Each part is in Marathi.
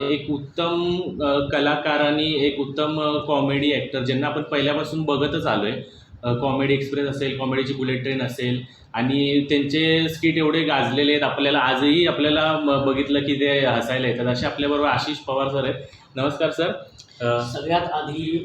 एक उत्तम कलाकार आणि एक उत्तम कॉमेडी ॲक्टर ज्यांना आपण पहिल्यापासून बघतच आलो आहे कॉमेडी एक्सप्रेस असेल कॉमेडीची बुलेट ट्रेन असेल आणि त्यांचे स्किट एवढे गाजलेले आहेत आपल्याला आजही आपल्याला बघितलं की ते हसायला येतात. असे आपल्याबरोबर आशिष पवार सर आहेत. नमस्कार सर. सगळ्यात आधी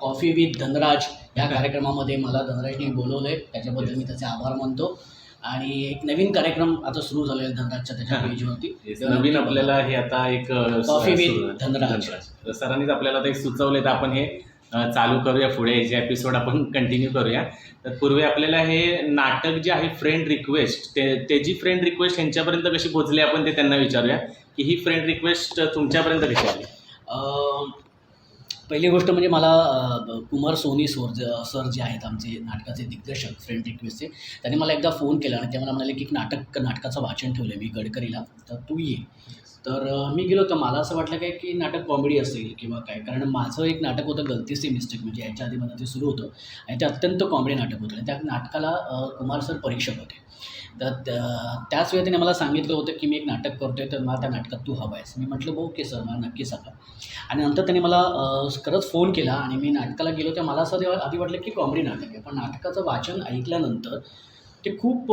कॉफी विथ धनराज या कार्यक्रमामध्ये मला धनराजने बोलवलं आहे त्याच्याबद्दल मी त्याचे आभार मानतो. आणि एक नवीन कार्यक्रम आता सुरू झालेला आहे धनराजच्या त्याच्या हा. पेजवरती. नवीन आपल्याला हे आता एक अ, Coffee with सुरू- धनराज. सरांनीच आपल्याला ते सुचवले तर आपण हे अ, चालू करूया पुढे. जे एपिसोड आपण कंटिन्यू करूया. तर पूर्वी आपल्याला हे नाटक जे आहे फ्रेंड रिक्वेस्ट ते त्याची फ्रेंड रिक्वेस्ट ह्यांच्यापर्यंत कशी पोहोचली आपण ते त्यांना विचारूया. की ही फ्रेंड रिक्वेस्ट तुमच्यापर्यंत कशी आली? अं, पहिली गोष्ट म्हणजे मला कुमार सोनी सोर ज सर जे आहेत आमचे नाटकाचे दिग्दर्शक फ्रेंड रिक्वेस्टचे त्यांनी मला एकदा फोन केला आणि ते मला म्हणाले की एक नाटक नाटकाचं वाचन ठेवलं आहे मी गडकरीला तर तू ये. तर मी गेलो तर मला असं वाटलं काय की नाटक कॉमेडी असेल किंवा काय कारण माझं एक नाटक होतं गलतीचे मिस्टेक म्हणजे याच्या आधी मला ते सुरू होतं आणि ते अत्यंत कॉमेडी नाटक होतं आणि त्या नाटकाला कुमार सर परीक्षक होते. तर त्या- त्याच वेळी त्याने मला सांगितलं होतं की मी एक नाटक करतो आहे तर मला त्या नाटकात तू हवा आहेस मी म्हटलं ओके सर मला नक्की सांगा. आणि नंतर त्याने मला खरंच फोन केला आणि मी नाटकाला गेलो तर मला असं तेव्हा आधी वाटलं की कॉमेडी नाटक आहे. पण नाटकाचं वाचन ऐकल्यानंतर ते खूप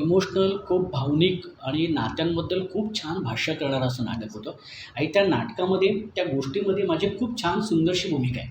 इमोशनल खूप भावनिक आणि नात्यांबद्दल खूप छान भाष्य करणारं असं नाटक होतं. आणि त्या नाटकामध्ये त्या गोष्टीमध्ये माझी खूप छान सुंदरशी भूमिका आहे.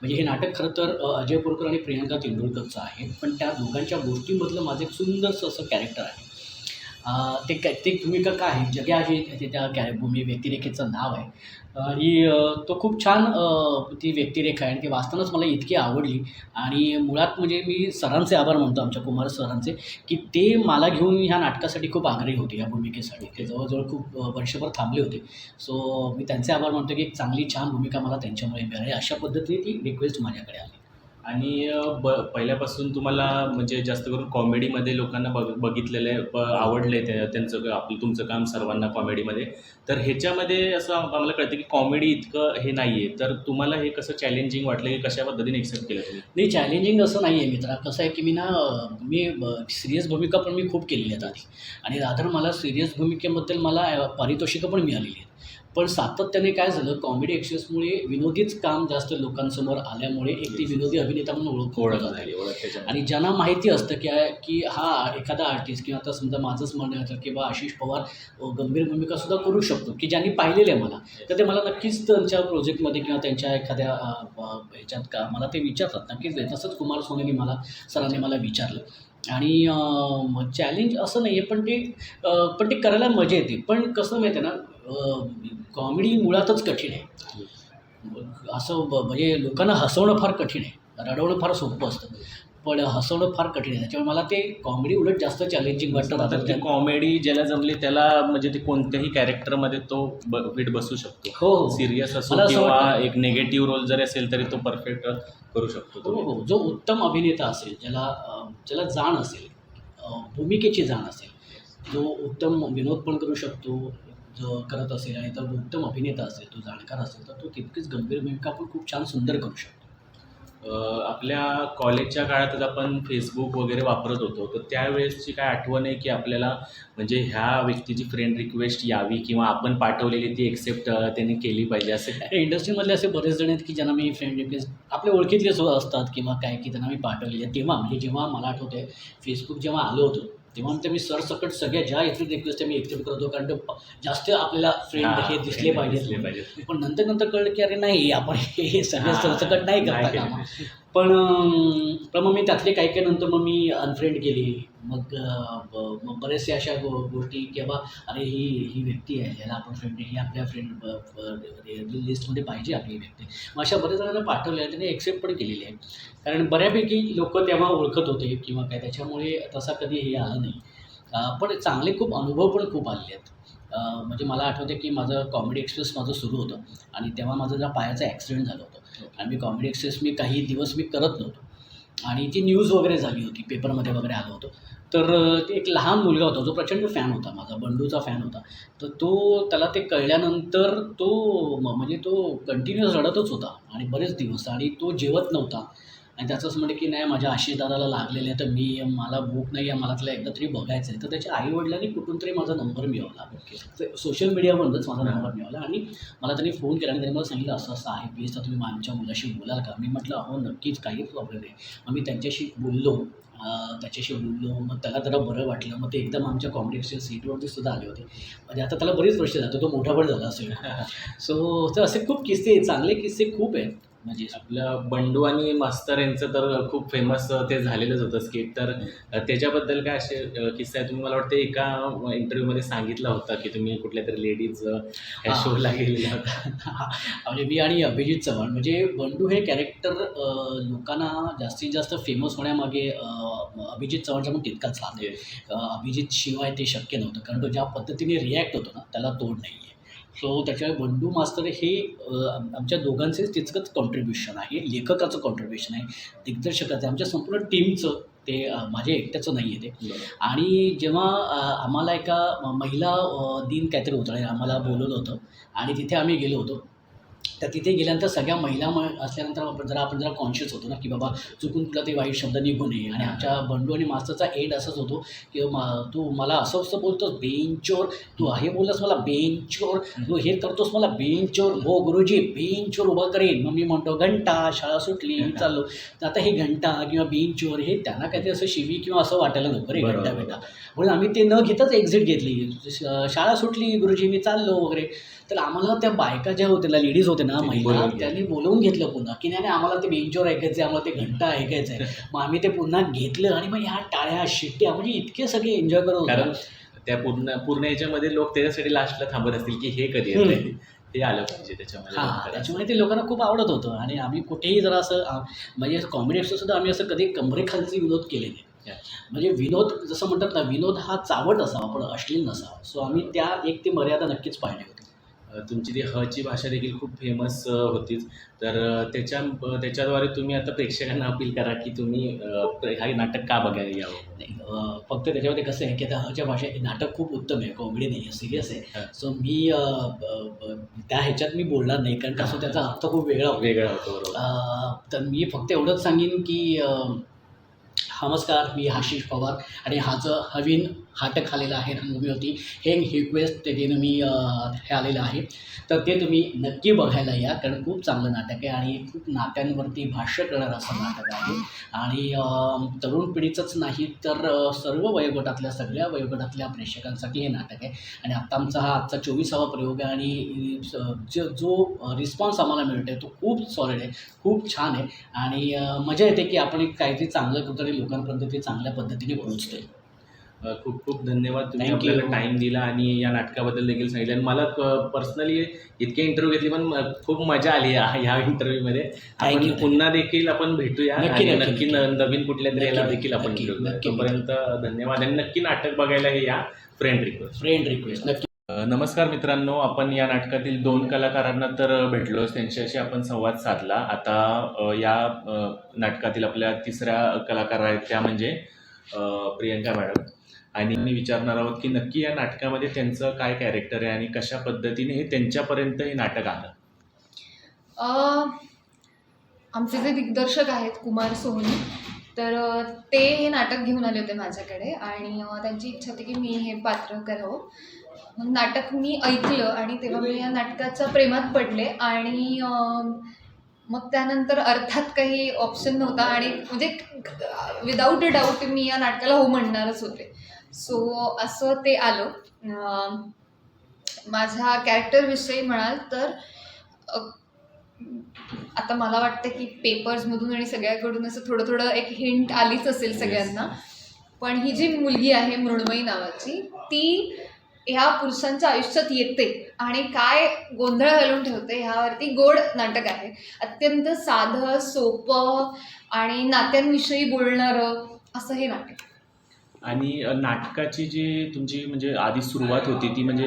म्हणजे हे नाटक खरं तर अजय बोरकर आणि प्रियंका तेंडुलकरचं आहे पण त्या दोघांच्या गोष्टीमधलं माझं एक सुंदरसं असं कॅरेक्टर आहे. ते कॅ ते भूमिका काय आहे? जग्या जे त्या कॅरे भूमी व्यक्तिरेखेचं नाव आहे. आणि तो खूप छान ती व्यक्तिरेखा आहे आणि ती वाचतानाच मला इतकी आवडली. आणि मुळात म्हणजे मी सरांचे आभार मानतो आमच्या कुमार सरांचे की ते मला घेऊन ह्या नाटकासाठी खूप आग्रही होते या भूमिकेसाठी. ते जवळजवळ खूप वर्षभर थांबले होते. सो मी त्यांचे आभार मानतो की एक चांगली छान भूमिका मला त्यांच्यामुळे मिळाली. अशा पद्धतीने ती रिक्वेस्ट माझ्याकडे आली. आणि ब पहिल्यापासून तुम्हाला म्हणजे जास्त करून कॉमेडीमध्ये लोकांना बघ बघितलेलं आहे ब आवडले त्या त्यांचं आपलं तुमचं काम सर्वांना कॉमेडीमध्ये. तर ह्याच्यामध्ये असं आम्हाला कळतं की कॉमेडी इतकं हे नाही आहे तर तुम्हाला हे कसं चॅलेंजिंग वाटलं की कशा पद्धतीने एक्सेप्ट केलं तुम्ही? नाही चॅलेंजिंग असं नाही आहे मित्रा. कसं आहे की मी ना मी सिरियस भूमिका पण मी खूप केलेली आहेत आधी. आणि रादर मला सिरियस भूमिकेबद्दल मला पारितोषिकं पण मिळालेली आहेत. पण सातत्याने काय झालं कॉमेडी एक्सेसमुळे विनोदीच काम जास्त लोकांसमोर आल्यामुळे एक ती विनोदी अभिनेता म्हणून ओळख ओळख झाली आणि ज्यांना माहिती असतं की की हा एखादा आर्टिस्ट किंवा आता समजा माझंच म्हणणं आहे की बा आशिष पवार गंभीर भूमिकासुद्धा करू शकतो की ज्यांनी पाहिलेलं आहे मला. तर ते मला नक्कीच त्यांच्या प्रोजेक्टमध्ये किंवा त्यांच्या एखाद्या ह्याच्यात का मला ते विचारतात. नक्कीच आहे तसंच कुमार सोनेनी मला सरांनी मला विचारलं. आणि चॅलेंज असं नाही आहे पण ते पण ते करायला मजा येते. पण कसं माहिती आहे ना कॉमेडी मुळातच कठीण आहे. असं ब- म्हणजे लोकांना हसवणं फार कठीण आहे. रडवणं फार सोपं असतं. पण हसवणं फार कठीण आहे. त्याच्यामुळे मला ते कॉमेडी उलट जास्त चॅलेंजिंग वाटतं. आता ती कॉमेडी ज्याला जमली त्याला म्हणजे ते कोणत्याही कॅरेक्टरमध्ये तो फिट बसू शकतो. हो हो. सिरियस असो मला असं किंवा. एक निगेटिव्ह रोल जरी असेल तरी तो परफेक्ट करू शकतो हो हो. जो उत्तम अभिनेता असेल ज्याला ज्याला जाण असेल भूमिकेची जाण असेल जो उत्तम विनोद पण करू शकतो करत असेल आणि तर उत्तम अभिनेता असेल तो जाणकार असेल तर तो तितकीच गंभीर भूमिका पण खूप छान सुंदर करू शकतो. आपल्या कॉलेजच्या काळातच आपण फेसबुक वगैरे वापरत होतो तर त्यावेळेसची काय आठवण आहे की आपल्याला म्हणजे ह्या व्यक्तीची फ्रेंड रिक्वेस्ट यावी किंवा आपण पाठवलेली ती एक्सेप्ट त्यांनी केली पाहिजे असं इंडस्ट्रीमधले असे बरेच जण आहेत की ज्यांना मी फ्रेंड रिक्वेस्ट आपले ओळखीतले सुद्धा असतात किंवा काय की त्यांना मी पाठवलेले तेव्हा म्हणजे जेव्हा मला आठवते फेसबुक जेव्हा आलं होतं तेव्हा ते मी सरसकट सगळ्या ज्या इथे रिक्वेस्ट मी एक्सेप्ट करतो कारण जास्त आपल्याला फ्रेंड हा, दिसले पाहिजेत. पण नंतर नंतर कळलं की अरे नाही आपण हे सगळे सरसकट नाही करता कामा. पण पण मग मी त्यातले काही काही नंतर मग मी अनफ्रेंड केली. मग मग बरेचसे अशा गो गोष्टी की बाबा अरे ही ही व्यक्ती आहे याला आपण फ्रेंड ही आपल्या फ्रेंड म्हणजे लिस्टमध्ये पाहिजे आपली ही व्यक्ती. मग अशा बऱ्याच जणांना पाठवले आहेत त्यांनी एक्सेप्ट पण केलेली आहे. कारण बऱ्यापैकी लोक तेव्हा ओळखत होते किंवा काय त्याच्यामुळे तसा कधी हे आलं नाही. पण चांगले खूप अनुभव पण खूप आलेले आहेत. म्हणजे मला आठवते की माझं कॉमेडी एक्सप्रेस माझं सुरू होतं आणि तेव्हा माझं जरा पायाचा ॲक्सिडेंट झालं होतं आम्ही मी कॉमेडी एक्सेस मी काही दिवस मी करत नव्हतो. आणि ती न्यूज वगैरे झाली होती पेपरमध्ये वगैरे आलं होतं तर ते एक लहान मुलगा होता जो प्रचंड फॅन होता माझा बंडूचा फॅन होता. तर तो त्याला ते कळल्यानंतर तो म्हणजे तो कंटिन्युअस रडतच होता आणि बरेच दिवस आणि तो जेवत नव्हता. आणि त्याचं असं म्हणतं की नाही माझ्या आशीर्वादाला लागलेलं आहे तर मी मला बुक नाही आहे मला त्याला एकदा तरी बघायचं आहे तर त्याच्या आईवडिलांनी कुठून तरी माझा नंबर मिळवला. सोशल मीडियामधूनच माझा नंबर मिळवला आणि मला त्यांनी फोन केला आणि त्यांनी मला सांगितलं असं असं आहे प्लीज तर तुम्ही आमच्या मुलाशी बोलाल का? मी म्हटलं हो नक्कीच काही प्रॉब्लेम नाही. मग मी त्यांच्याशी बोललो. त्याच्याशी बोललो. मग त्याला जरा बरं वाटलं. मग ते एकदम आमच्या कॉम्पिटिशन सीटवरती सुद्धा आले होते. म्हणजे आता त्याला बरीच वर्ष जातं तो मोठा पण झाला असेल. सो तर असे खूप किस्से चांगले किस्से खूप आहेत. म्हणजे आपलं बंडू आणि मास्तर यांचं तर खूप फेमस ते झालेलंच होतं स्किट तर त्याच्याबद्दल काय असे किस्से आहे? तुम्ही मला वाटतं एका इंटरव्ह्यूमध्ये सांगितलं होतं की तुम्ही कुठल्या तरी लेडीज हा. शोला गेलेल्या होत्या म्हणजे मी आणि अभिजित चव्हाण म्हणजे बंडू हे कॅरेक्टर लोकांना जास्तीत जास्त फेमस होण्यामागे अभिजित चव्हाणचा पण तितकाच हात आहे. अभिजित शिवाय ते शक्य नव्हतं कारण तो ज्या पद्धतीने रिॲक्ट होतो ना त्याला तोड नाही आहे सो त्याच्यामुळे बंडू मास्तर हे आमच्या दोघांचेच तितकंच कॉन्ट्रीब्युशन आहे. लेखकाचं कॉन्ट्रीब्युशन आहे. दिग्दर्शकाचं आमच्या संपूर्ण टीमचं ते माझ्या एकट्याचं नाही आहे ते आणि जेव्हा आम्हाला एका महिला दिन काहीतरी होतं आम्हाला बोलवलं होतं आणि तिथे आम्ही गेलो होतो. तर तिथे गेल्यानंतर सगळ्या महिला म असल्यानंतर आपण जरा आपण जरा कॉन्शियस होतो ना की बाबा चुकून तुला ते वाईट शब्द निघू नये. आणि आमच्या बंडू आणि मास्तरचा एंड असंच होतो की मा तू मला असं असं बोलतोस बेंचवर तू हे बोललास मला बेंचवर तू हे करतोस मला बेंचवर हो गुरुजी बेंचवर उभं करेन. मग मी म्हणतो घंटा शाळा सुटली चाललो. तर आता हे घंटा किंवा बेंचवर हे त्यांना काहीतरी असं शिवी किंवा असं वाटायला नको रे. घंटा बेटा म्हणून आम्ही ते न घेताच एक्झिट घेतली. शाळा सुटली गुरुजी मी चाललो वगैरे. तर आम्हाला त्या बायका ज्या होत्या लेडीज होत्या ना महिला. त्यांनी बोलवून घेतलं पुन्हा. की नाही आम्हाला ते बेंचवर ऐकायचं आहे आम्हाला ते घंटा ऐकायचं आहे मग आम्ही ते पुन्हा घेतलं आणि मग ह्या टाळ्या शिट्ट्या म्हणजे इतके सगळे एन्जॉय करत कारण होतो त्या पूर्ण पूर्ण याच्यामध्ये लोक त्याच्यासाठी लास्टला थांबत असतील की हे कधी हे आलं पाहिजे त्याच्यामध्ये. हां त्याच्यामुळे ते लोकांना खूप आवडत होतं. आणि आम्ही कुठेही जरा असं म्हणजे कॉमेडी सुद्धा आम्ही असं कधी कमरेखालचे विनोद केले नाही. म्हणजे विनोद जसं म्हणतात ना विनोद हा चावट असावा पण अश्लील नसावा. सो आम्ही त्या एक ती मर्यादा नक्कीच पाळली होती. तुमची ती ह ची भाषा देखील खूप फेमस होतीच. तर त्याच्या त्याच्याद्वारे तुम्ही आता प्रेक्षकांना अपील करा की तुम्ही हे नाटक का बघायला यावं? नाही फक्त त्याच्यामध्ये कसं आहे की आता हच्या भाषेत नाटक खूप उत्तम आहे कॉमेडी नाही आहे सिरियस आहे. सो मी त्या ह्याच्यात मी बोलणार नाही कारण कसं त्याचा अर्थ खूप वेगळा वेगळा होतो तर मी फक्त एवढंच सांगेन की नमस्कार मी आशिष पवार आणि हा जो हवीन हाटक आलेला आहे रंगभूमीवरती हे ते त्याच्यानं मी हे आलेलं आहे. तर ते तुम्ही नक्की बघायला या कारण खूप चांगलं नाटक आहे आणि खूप नात्यांवरती भाष्य करणारं असं नाटक आहे. आणि तरुण पिढीचंच नाही तर सर्व वयोगटातल्या सगळ्या वयोगटातल्या प्रेक्षकांसाठी हे नाटक आहे. आणि आत्ता आमचा हा आजचा चोवीसावा प्रयोग आहे आणि जो जो रिस्पॉन्स आम्हाला मिळतो आहे तो खूप सॉलिड आहे खूप छान आहे. आणि मजा येते की आपण एक काहीतरी चांगलं कुठेतरी लोकांपर्यंत ते चांगल्या पद्धतीने पोहोचतो आहे खूप खूप धन्यवाद. तुम्ही Thank you. आपल्याला टाइम दिला आणि या नाटकाबद्दल देखील सांगितलं. आणि मला पर्सनली इतके इंटरव्ह्यू घेतले पण खूप मजा आली या ह्या इंटरव्ह्यूमध्ये Thank आपण you, thank पुन्हा देखील आपण भेटूया. नक्की, आणि नक्की, नक्की नक्की. न- नवीन कुठल्या तरी याला देखील आपण नक्की. तोपर्यंत धन्यवाद. आणि नक्की नाटक बघायला हे या. फ्रेंड रिक्वेस्ट फ्रेंड रिक्वेस्ट नक्की. अ, नमस्कार मित्रांनो. आपण या नाटकातील दोन कलाकारांना तर भेटलो त्यांच्याशी आपण संवाद साधला. आता अ, या अ, नाटकातील आपल्या तिसऱ्या कलाकार आहेत त्या म्हणजे प्रियंका मॅडम. आणि मी विचारणार आहोत की नक्की या नाटकामध्ये त्यांचं काय कॅरेक्टर आहे आणि कशा पद्धतीने हे त्यांच्यापर्यंत हे नाटक आलं? आमचे जे दिग्दर्शक आहेत कुमार सोहनी तर ते हे नाटक घेऊन आले होते माझ्याकडे आणि त्यांची इच्छा होती की मी हे पात्र करावं. नाटक मी ऐकलं आणि तेव्हा मी या नाटकाच्या प्रेमात पडले आणि मग त्यानंतर अर्थात काही ऑप्शन नव्हता आणि म्हणजे विदाऊट अ डाऊट मी या नाटकाला हो म्हणणारच होते. सो असं ते आलं. माझ्या कॅरेक्टरविषयी म्हणाल तर आता मला वाटतं की पेपर्समधून आणि सगळ्याकडून असं थोडं थोडं एक हिंट आलीच असेल सगळ्यांना. पण ही जी मुलगी आहे मृण्मयी नावाची ती ह्या पुरुषांच्या आयुष्यात येते आणि काय गोंधळ घालून ठेवते ह्यावरती गोड नाटक आहे. अत्यंत साधं सोपं आणि नात्यांविषयी बोलणारं असं हे नाटक. आणि नाटकाची जी तुमची म्हणजे आधी सुरुवात होती ती म्हणजे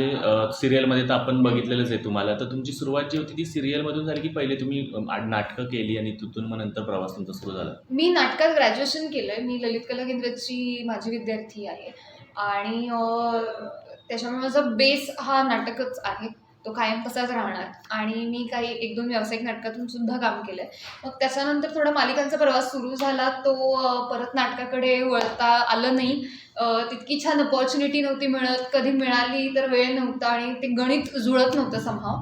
सिरियलमध्ये तर आपण बघितलेलंच आहे तुम्हाला. तर तुमची सुरुवात जी होती ती सिरियलमधून झाली की पहिले तुम्ही नाटकं केली आणि तिथून मग नंतर प्रवास तुमचा सुरू झाला? मी नाटकात ग्रॅज्युएशन केलं आहे मी ललित कला केंद्राची माझी विद्यार्थी आहे. आणि त्याच्यामुळे माझा बेस हा नाटकच आहे. तो कायम तसाच राहणार. आणि मी काही एक दोन व्यावसायिक नाटकातून सुद्धा काम केलं आहे मग त्याच्यानंतर थोडा मालिकांचा प्रवास सुरू झाला. तो परत नाटकाकडे वळता आलं नाही. तितकी छान अपॉर्च्युनिटी नव्हती मिळत. कधी मिळाली तर वेळ नव्हता आणि ते गणित जुळत नव्हतं समहाव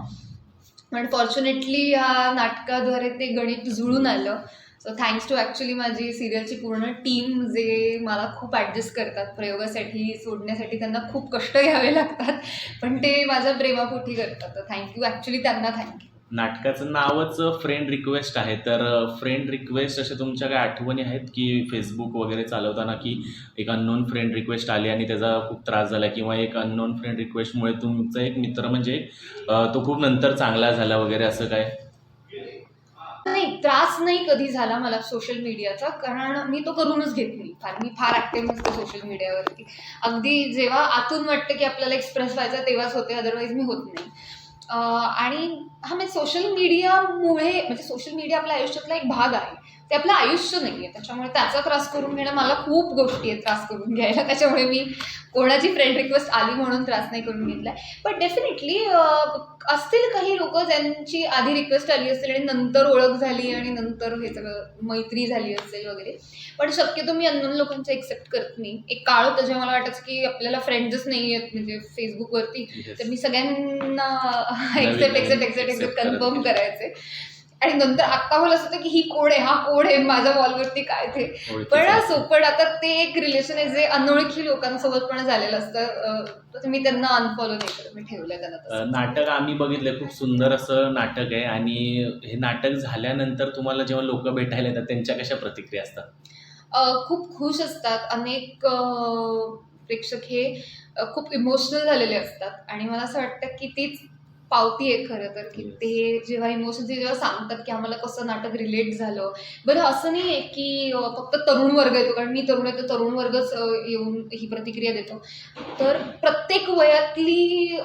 पण फॉर्च्युनेटली ह्या नाटकाद्वारे ते गणित जुळून आलं. सो थँक्स टू ॲक्च्युली माझी सिरियलची पूर्ण टीम जे मला खूप ॲडजस्ट करतात प्रयोगासाठी सोडण्यासाठी त्यांना खूप कष्ट घ्यावे लागतात. पण ते माझ्या प्रेमापोटी करतात. तर थँक्यू ॲक्च्युली त्यांना थँक्यू नाटकाचं नावच फ्रेंड रिक्वेस्ट आहे. तर फ्रेंड रिक्वेस्ट अशा तुमच्या काय आठवणी आहेत की फेसबुक वगैरे चालवताना की एक अननोन फ्रेंड रिक्वेस्ट आली आणि त्याचा खूप त्रास झाला किंवा एक अननोन फ्रेंड रिक्वेस्टमुळे तुमचा एक मित्र म्हणजे तो खूप नंतर चांगला झाला वगैरे असं काय? नाही त्रास नाही कधी झाला मला सोशल मीडियाचा कारण मी तो करूनच घेत नाही. फार मी फार ॲक्टिव्ह नसते सोशल मीडियावरती अगदी जेव्हा आतून वाटतं की आपल्याला एक्सप्रेस व्हायचं तेव्हाच होते अदरवाईज मी होत नाही. आणि हा म्हणजे सोशल मीडियामुळे म्हणजे सोशल मीडिया आपल्या आयुष्यातला एक भाग आहे. ते आपलं आयुष्य नाही आहे त्याच्यामुळे त्याचा त्रास करून घेणं मला खूप गोष्टी आहेत त्रास करून घ्यायला. त्याच्यामुळे मी कोणाची फ्रेंड रिक्वेस्ट आली म्हणून त्रास नाही करून घेतला पण डेफिनेटली असतील काही लोक ज्यांची आधी रिक्वेस्ट आली असेल आणि नंतर ओळख झाली आणि नंतर हे सगळं मैत्री झाली असेल वगैरे. पण शक्यतो मी अननोन लोकांचं एक्सेप्ट करत नाही. एक काळ होतं जेव्हा मला वाटायचं की आपल्याला फ्रेंड्सच नाही आहेत म्हणजे फेसबुकवरती तर मी सगळ्यांना accept accept accept accept confirm करायचे. आणि नंतर आत्ता मला असं होतं की ही कोड आहे? हा कोड आहे? माझ्या वॉलवरती काय ते? पण असो पण आता ते एक रिलेशन आहे जे अनोळखी लोकांसोबत पण झालेलं असतं. मी त्यांना अनफॉलो नाही करत. मी ठेवलंय त्यांना नाटक आम्ही बघितलं खूप सुंदर असं नाटक आहे. आणि हे नाटक झाल्यानंतर तुम्हाला जेव्हा लोक भेटायला येतात त्यांच्या कशा प्रतिक्रिया असतात? खूप खुश असतात. अनेक प्रेक्षक हे खूप इमोशनल झालेले असतात. आणि मला असं वाटतं की तीच पावती आहे खरं तर की ते जेव्हा इमोशन्स जेव्हा सांगतात की आम्हाला कसं नाटक रिलेट झालं. बरं असं नाही आहे की फक्त तरुण वर्ग येतो कारण मी तरुण आहे तर तरुण वर्गच येऊन ही प्रतिक्रिया देतो. तर प्रत्येक वयातली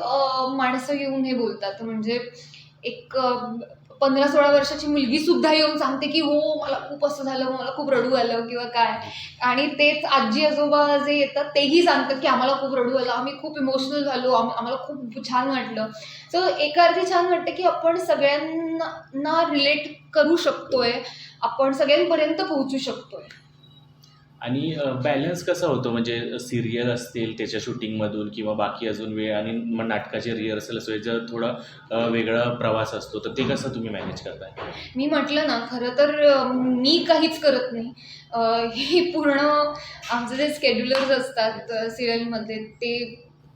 माणसं येऊन हे बोलतात. म्हणजे एक पंधरा सोळा वर्षाची मुलगी सुद्धा येऊन सांगते की हो मला खूप असं झालं मला खूप रडू आलं किंवा काय. आणि तेच आजी आजोबा जे येतात तेही सांगतात की आम्हाला खूप रडू आलं आम्ही खूप इमोशनल झालो आम आम्हाला खूप छान वाटलं. सो एका अर्थी छान वाटतं की आपण सगळ्यांना रिलेट करू शकतोय आपण सगळ्यांपर्यंत पोहोचू शकतोय. आणि बॅलन्स कसा होतो? म्हणजे सिरियल असतील त्याच्या शूटिंगमधून किंवा बाकी अजून वेळ आणि मग नाटकाचे रिहर्सल असो याचा थोडा वेगळा प्रवास असतो तर ते कसं तुम्ही मॅनेज करताय? मी म्हटलं ना खरं तर मी काहीच करत नाही. ही पूर्ण आमचं जे स्केड्युलर्स असतात सिरियलमध्ये ते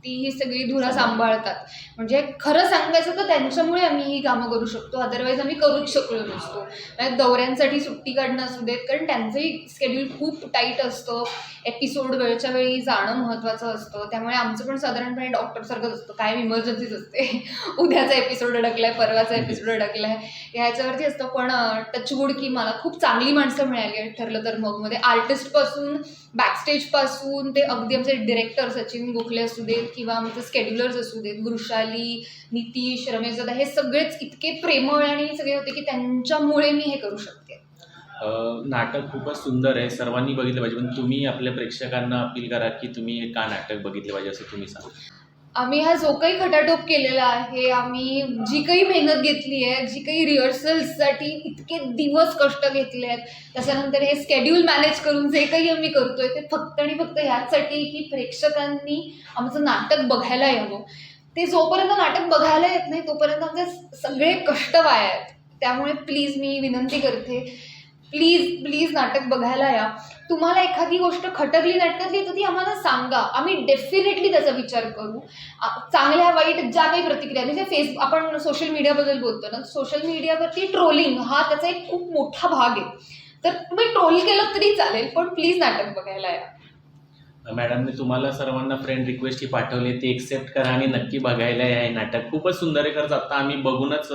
ती ही सगळी धुरा सांभाळतात. म्हणजे खरं सांगायचं तर त्यांच्यामुळे आम्ही ही कामं करू शकतो. अदरवाईज आम्ही करूच शकलो नसतो. म्हणजे दौऱ्यांसाठी सुट्टी काढणं असू देत कारण त्यांचंही स्केड्यूल खूप टाईट असतं. एपिसोड वेळच्या वेळी जाणं महत्त्वाचं असतं. त्यामुळे आमचं पण साधारणपणे डॉक्टरसारखंच असतं. कायम इमर्जन्सीच असते. उद्याचा एपिसोड अडकलाय परवाचा एपिसोड अडकलाय. ह्याच्यावरती असतं. पण टचवूड की मला खूप चांगली माणसं मिळाली आहेत ठरलं तर मग. मध्ये आर्टिस्टपासून बॅकस्टेजपासून ते अगदी आमचे डिरेक्टर सचिन गोखले असू देत किंवा आमचे स्केड्युलर्स असू देत वृषाली नितीश रमेश दादा हे सगळेच इतके प्रेमळ आणि सगळे होते की त्यांच्यामुळे मी हे करू शकते. नाटक खूपच सुंदर आहे. सर्वांनी बघितलं पाहिजे. पण तुम्ही आपल्या प्रेक्षकांना अपील करा की तुम्ही का नाटक बघितलं पाहिजे असं तुम्ही सांगा. आम्ही हा जो काही खटाटोप केलेला आहे आम्ही जी काही मेहनत घेतली आहे जी काही रिहर्सल्ससाठी इतके दिवस कष्ट घेतले आहेत त्याच्यानंतर हे स्केड्यूल मॅनेज करून जे काही आम्ही करतोय ते फक्त आणि फक्त ह्याचसाठी की प्रेक्षकांनी आमचं नाटक बघायला यावं. ते जोपर्यंत नाटक बघायला येत नाही तोपर्यंत आमचे सगळे कष्ट वाया आहेत. त्यामुळे प्लीज मी विनंती करते प्लीज प्लीज नाटक बघायला या. तुम्हाला एखादी गोष्ट खटकली नाटकातली तर ती आम्हाला सांगा. आम्ही डेफिनेटली त्याचा विचार करू. चांगल्या वाईट ज्या काही प्रतिक्रिया म्हणजे फेस आपण सोशल मीडियाबद्दल बोलतो ना सोशल मीडियावरती ट्रोलिंग हा त्याचा एक खूप मोठा भाग आहे. तर तुम्ही ट्रोल केलं तरी चालेल पण प्लीज नाटक बघायला या. मॅडमने तुम्हाला सर्वांना फ्रेंड रिक्वेस्ट ही पाठवली. ती एक्सेप्ट करा आणि नक्की बघायला या नाटक. खूपच सुंदर आहे खरंच आता आम्ही बघूनच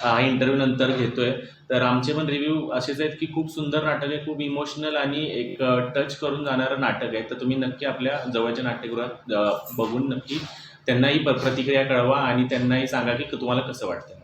हा इंटरव्ह्यू नंतर घेतोय. तर आमचे पण रिव्ह्यू असेच आहेत की खूप सुंदर नाटक आहे खूप इमोशनल आणि एक टच करून जाणारं नाटक आहे. तर तुम्ही नक्की आपल्या जवळच्या नाट्यगृहात बघून नक्की त्यांनाही प्रतिक्रिया कळवा आणि त्यांनाही सांगा की तुम्हाला कसं वाटतं